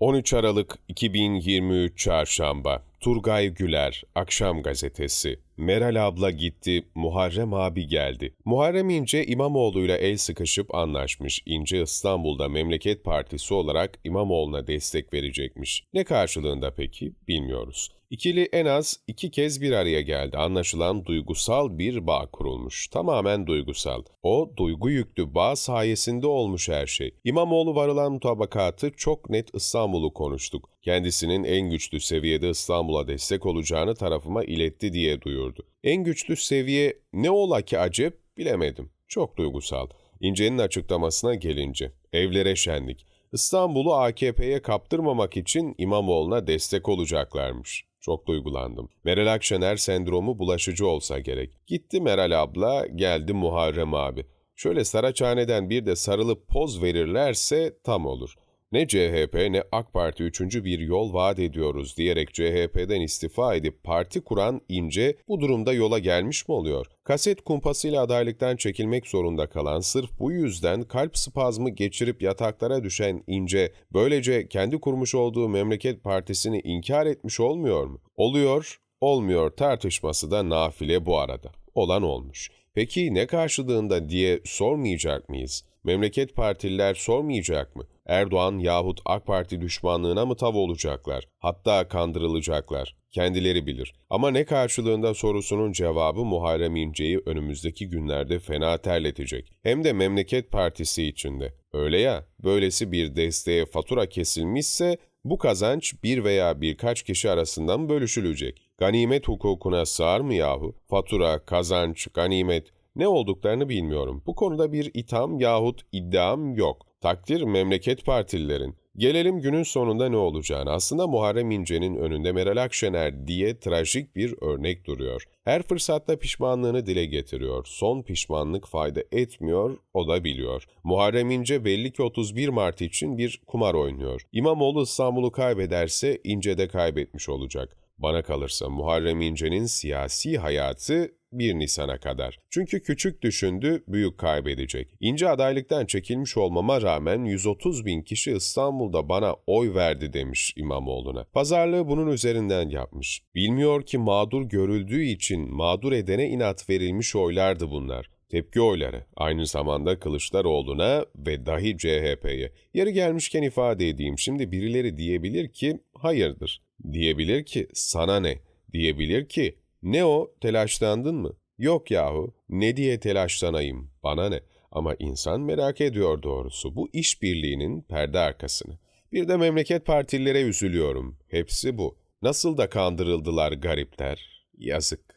13 Aralık 2023 Çarşamba Turgay Güler Akşam Gazetesi Meral abla gitti, Muharrem abi geldi. Muharrem İnce İmamoğlu'yla el sıkışıp anlaşmış. İnce İstanbul'da Memleket Partisi olarak İmamoğlu'na destek verecekmiş. Ne karşılığında peki bilmiyoruz. İkili en az iki kez bir araya geldi. Anlaşılan duygusal bir bağ kurulmuş. Tamamen duygusal. O duygu yüklü bağ sayesinde olmuş her şey. İmamoğlu varılan mutabakatı çok net İstanbul'u konuştuk. Kendisinin en güçlü seviyede İstanbul'a destek olacağını tarafıma iletti diye duyurdu. En güçlü seviye ne ola ki acep bilemedim. Çok duygusal. İnce'nin açıklamasına gelince evlere şenlik. İstanbul'u AKP'ye kaptırmamak için İmamoğlu'na destek olacaklarmış. Çok duygulandım. Meral Akşener sendromu bulaşıcı olsa gerek. Gitti Meral abla, geldi Muharrem abi. Şöyle Saraçhane'den bir de sarılıp poz verirlerse tam olur. Ne CHP ne AK Parti üçüncü bir yol vaat ediyoruz diyerek CHP'den istifa edip parti kuran İnce bu durumda yola gelmiş mi oluyor? Kaset kumpasıyla adaylıktan çekilmek zorunda kalan sırf bu yüzden kalp spazmı geçirip yataklara düşen İnce böylece kendi kurmuş olduğu Memleket Partisi'ni inkar etmiş olmuyor mu? Oluyor, olmuyor tartışması da nafile bu arada. Olan olmuş. Peki ne karşılığında diye sormayacak mıyız? Memleket partililer sormayacak mı? Erdoğan yahut AK Parti düşmanlığına mı tav olacaklar? Hatta kandırılacaklar. Kendileri bilir. Ama ne karşılığında sorusunun cevabı Muharrem İnce'yi önümüzdeki günlerde fena terletecek. Hem de Memleket Partisi içinde. Öyle ya, böylesi bir desteğe fatura kesilmişse bu kazanç bir veya birkaç kişi arasından bölüşülecek. Ganimet hukukuna sığar mı yahu? Fatura, kazanç, ganimet ne olduklarını bilmiyorum. Bu konuda bir itham yahut iddiam yok. Takdir memleket partililerin. Gelelim günün sonunda ne olacağını. Aslında Muharrem İnce'nin önünde Meral Akşener diye trajik bir örnek duruyor. Her fırsatta pişmanlığını dile getiriyor. Son pişmanlık fayda etmiyor, o da biliyor. Muharrem İnce belli ki 31 Mart için bir kumar oynuyor. İmamoğlu İstanbul'u kaybederse İnce de kaybetmiş olacak. Bana kalırsa Muharrem İnce'nin siyasi hayatı 1 Nisan'a kadar. Çünkü küçük düşündü, büyük kaybedecek. İnce adaylıktan çekilmiş olmama rağmen 130 bin kişi İstanbul'da bana oy verdi demiş İmamoğlu'na. Pazarlığı bunun üzerinden yapmış. Bilmiyor ki mağdur görüldüğü için mağdur edene inat verilmiş oylardı bunlar. Tepki oyları aynı zamanda Kılıçdaroğlu'na ve dahi CHP'ye. Yeri gelmişken ifade edeyim şimdi birileri diyebilir ki hayırdır. Diyebilir ki sana ne? Diyebilir ki ne o telaşlandın mı? Yok yahu ne diye telaşlanayım bana ne? Ama insan merak ediyor doğrusu bu işbirliğinin perde arkasını. Bir de memleket partilere üzülüyorum. Hepsi bu. Nasıl da kandırıldılar garipler. Yazık.